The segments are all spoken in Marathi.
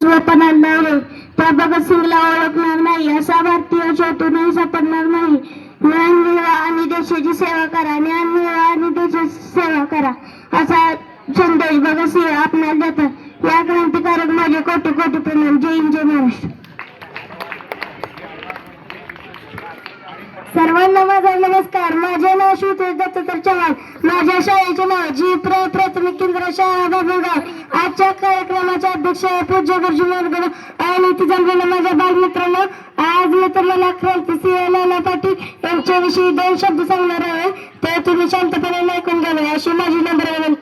स्वप्नात नाही त्या भगतसिंगला ओळखणार नाही असा भारतीय शेवटूनही सापडणार नाही. ज्ञान मिळवा आणि देशाची सेवा करा. ज्ञान मिळवा आणि देशाची सेवा करा. असा संदेश भगतसिंग आपल्याला देतात. या क्रांतिकारक माझे कोटी कोटी प्रणाम. जय हिंद जय महाराष्ट्र. सर्वांना माझा नमस्कार. माझे नाव शिवतेज दत्तात्रय चव्हाण. माझ्या शाळेचे नाव जी प्र प्राथमिक केंद्र शाळा बाबुगाव आजच्या कार्यक्रमाच्या अध्यक्ष पूज्य गुरुजी वर्ग आणि ती माझ्या बालमित्रांना आज मी तुम्हाला क्रांतिसिंह लाला पाटील यांच्याविषयी दोन शब्द सांगणार आहे. ते तुम्ही शांतपणे ऐकून घ्यावे अशी माझी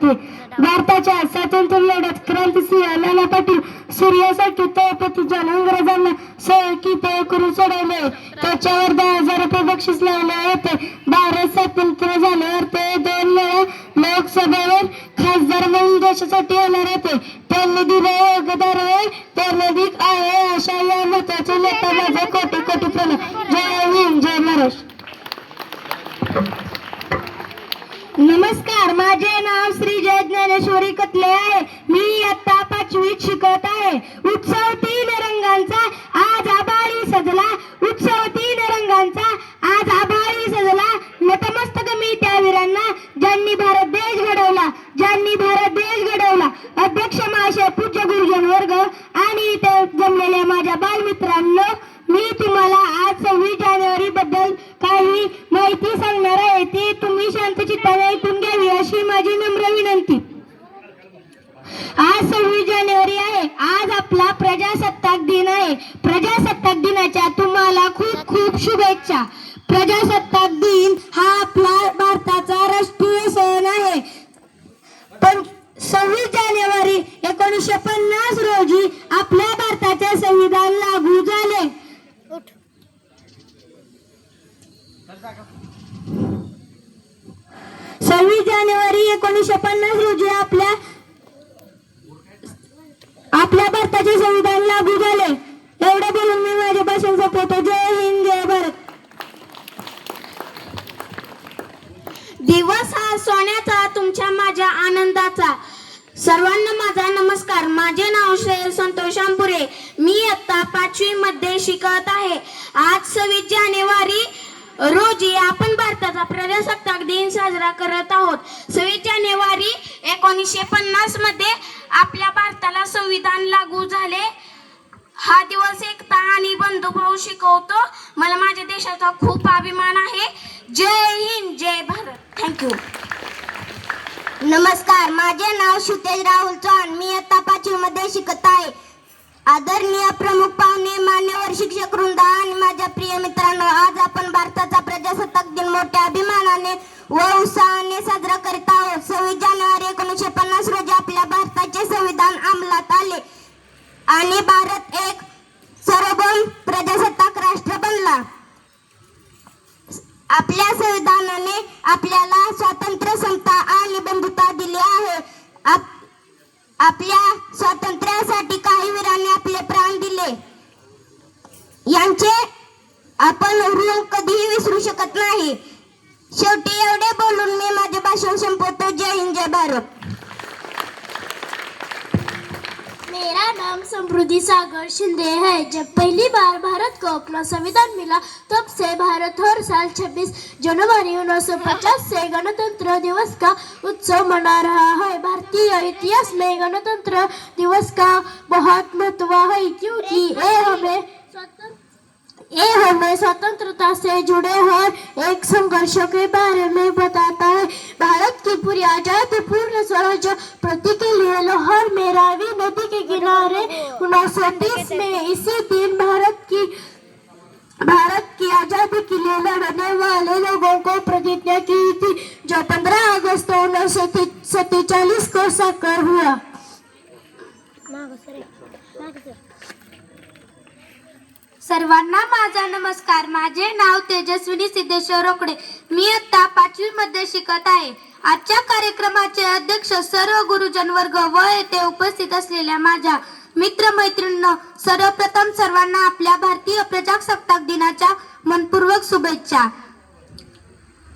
नम्र भारताच्या स्वातंत्र्य लढ्यात क्रांतिसिंह नाना पाटील सूर्यासाठी तळपती जाऊन इंग्रजांना सळकी तळ करून सोडवले त्याच्यावर दहा हजार रुपये बक्षीस लावले होते. भारत स्वातंत्र्य झाल्यावर ते दोन वेळा लोकसभेवर खासदार म्हणून देशासाठी येणार होते. त्यांनी दिले योगदार आहे त्यानधिक आहे अशा या मताचे नेता माझे कोटी कोटी प्रणव जय हिंद जय महाराष्ट्र. नमस्कार माझे नाव श्री जय ज्ञानेश्वरी कतले आहे. मी इयत्ता पाचवीत शिकत आहे. उत्सव तीन रंगांचा आज आबाळी सजला. उत्सव तीन रंगांचा आज आभाळी सजला नतमस्तक मी त्या वीरांना ज्यांनी भारत देश घडवला ज्यांनी भारत देश घडवला अध्यक्ष महाशय पूज्य गुरुजन वर्ग आणि इथे जमलेल्या माझ्या बालमित्रांनो मी तुम्हाला आज सव्वीस जानेवारी बद्दल काही माहिती सांगणार आहे ती तुम्ही शांत चित्ताने ऐकून घ्यावी अशी माझी नम्र विनंती आज सव्वीस जानेवारी आहे आज आपला प्रजासत्ताक दिन आहे प्रजासत्ताक दिनाच्या तुम्हाला खूप खूप शुभेच्छा. प्रजासत्ताक दिन हा आपला भारताचा राष्ट्रीय सण आहे. पण सव्वीस जानेवारी एकोणीसशे पन्नास रोजी आपल्या भारताचे संविधान लागू झाले. सव्वीस जानेवारी एकोणीसशे पन्नास रोजी आपल्या आपल्या भारताचे संविधान लागू झाले. एवढे बोलून मी माझे हो, जय हिंद जय भारत. दिवस हा सोन्याचा तुमच्या माझ्या आनंदाचा. सर्वांना माझा नमस्कार. माझे नाव श्रेय संतोष आंबुरे मी आता पाचवी मध्ये शिकत आहे. आज सव्वीस जानेवारी रोजी आपण भारताचा प्रजासत्ताक दिन साजरा करत आहोत. सव्वीस जानेवारी एकोणीसशे पन्नासमध्ये आपल्या भारताला संविधान लागू झाले. हा दिवस एकता आणि बंधुभाव शिकवतो. मला माझ्या देशाचा खूप अभिमान आहे. जय हिंद जय भारत. थँक्यू नमस्कार माझे नाव सुतेज राहुल चव्हाण. मी आता पाचवी मध्ये शिकत आहे. आदरणीय प्रमुख पाहुणे मान्यवर शिक्षक वृंदा आणि माझ्या प्रिय मित्रांनो आज आपण भारताचा प्रजासत्ताक दिन मोठ्या अभिमानाने व उत्साहाने साजरा करीत आणि भारत एक सर्वभौम प्रजासत्ताक राष्ट्र बनला. आपल्या संविधानाने आपल्याला स्वातंत्र्य समता आणि बंधुता दिली आहे. आप- आपल्या स्वातंत्र्यासाठी काही वीरांनी आपले प्राण दिले. यांचे आपण ऋण कधीही विसरू शकत नाही. शेवटी एवढे बोलून मी माझे भाषण संपवतो. जय हिंद जय भारत. मेरा नाम समृद्धि सागर शिंदे है। जब पहली बार भारत को अपना संविधान मिला तब से भारत हर साल 26 जनवरी 1950 से गणतंत्र दिवस का उत्सव मना रहा है। भारतीय इतिहास में गणतंत्र दिवस का बहुत महत्त्व है क्योंकि ये हमें हमें स्वतंत्रता से जुड़े हर एक संघर्ष के बारे में बताता है। भारत की पूरी आज़ादी पूर्ण स्वराज प्रति के लिए लाहौर में रावी नदी के किनारे उन्नीस सौ तीस में इसी दिन भारत की भारत की आज़ादी के लिए लड़ने वाले लोगों को प्रतिज्ञा की थी, जो 15 अगस्त उन्नीस सौ को साकार हुआ। सर्वांना माझा नमस्कार. माझे नाव तेजस्विनी सिद्धेश्वर रोकडे. मी आता पाचवी मध्ये शिकत आहे. आजच्या कार्यक्रमाचे अध्यक्ष सर्व गुरुजन वर्ग व येथे उपस्थित असलेल्या माझ्या मित्र मैत्रिणींनो सर्वप्रथम सर्वांना आपल्या भारतीय प्रजासत्ताक दिनाच्या मनपूर्वक शुभेच्छा.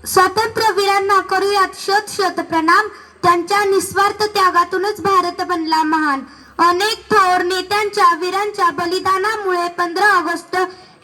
स्वातंत्र्य वीरांना करूयात शत शत प्रणाम. त्यांच्या निस्वार्थ त्यागातूनच भारत बनला महान. अनेक थोर नेत्यांच्या वीरांच्या बलिदानामुळे पंधरा ऑगस्ट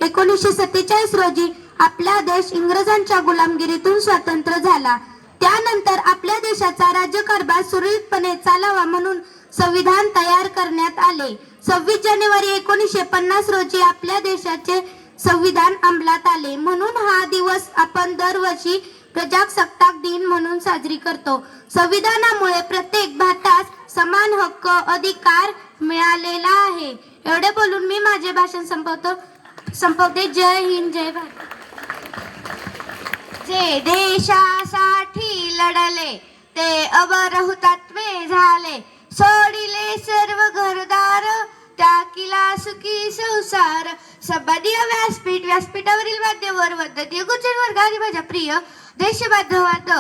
एकोणीसशे सत्तेचाळीस रोजी आपला देश इंग्रजांच्या गुलामगिरीतून स्वतंत्र झाला. त्यानंतर आपल्या देशाचा राज्यकारभार सुरळीतपणे चालावा म्हणून संविधान तयार करण्यात आले. सव्वीस जानेवारी एकोणीसशे पन्नास रोजी आपल्या देशाचे संविधान अंमलात आले. म्हणून हा दिवस आपण दरवर्षी प्रजासत्ताक दिन म्हणून साजरी करतो. संविधानामुळे प्रत्येक भारतात समान हक्क अधिकार मिळालेला आहे. एवढे बोलून मी माझे भाषण संपवतो. संपवते. जय हिंद जय भारत. जे देशासाठी लढले ते अमर हुतात्मे झाले. सोडिले सर्व घरदार त्या किला सुखी संसार. संपादीय व्यासपीठ व्यासपीठावरील माध्यमावर वैद्यकीय गुजर वर्ग आणि माझ्या प्रिय देशबांधवात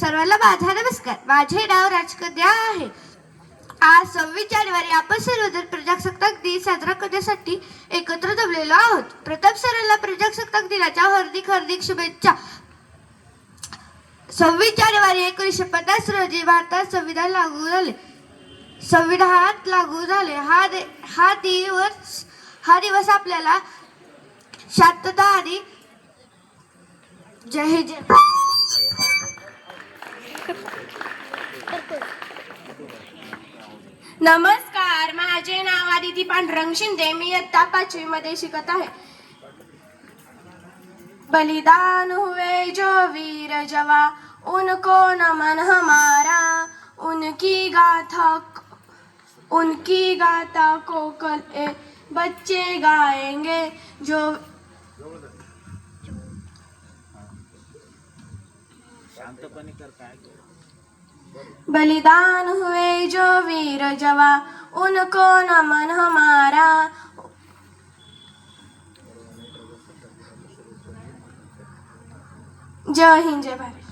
सर्वांना माझा नमस्कार. माझे नाव राजकन्या आहे. आज सव्वीस जानेवारी आपण सर्वजण प्रजासत्ताक दिन साजरा करण्यासाठी एकत्र जमलेलो आहोत. प्रथम सरांना प्रजासत्ताक दिनाच्या हार्दिक हार्दिक शुभेच्छा. सव्वीस जानेवारी एकोणीसशे पन्नास रोजी भारतात संविधान लागू झाले. संविधानात लागू झाले. हा दे हा दिवस हा दिवस आपल्याला शांतता आणि जय जय नमस्कार माझे नाव आदिती पांडुरंग शिंदे. मी इयत्ता पाचवी मध्ये शिकत आहे. बलिदान हुए जो वीर जवा उनको नमन हमारा. उनकी गाथा उनकी गाथा को कल ए बच्चे गाएँगे जो बलिदान हुए जो वीर जवा उनको नमन हमारा। जय हिंद जय भारत।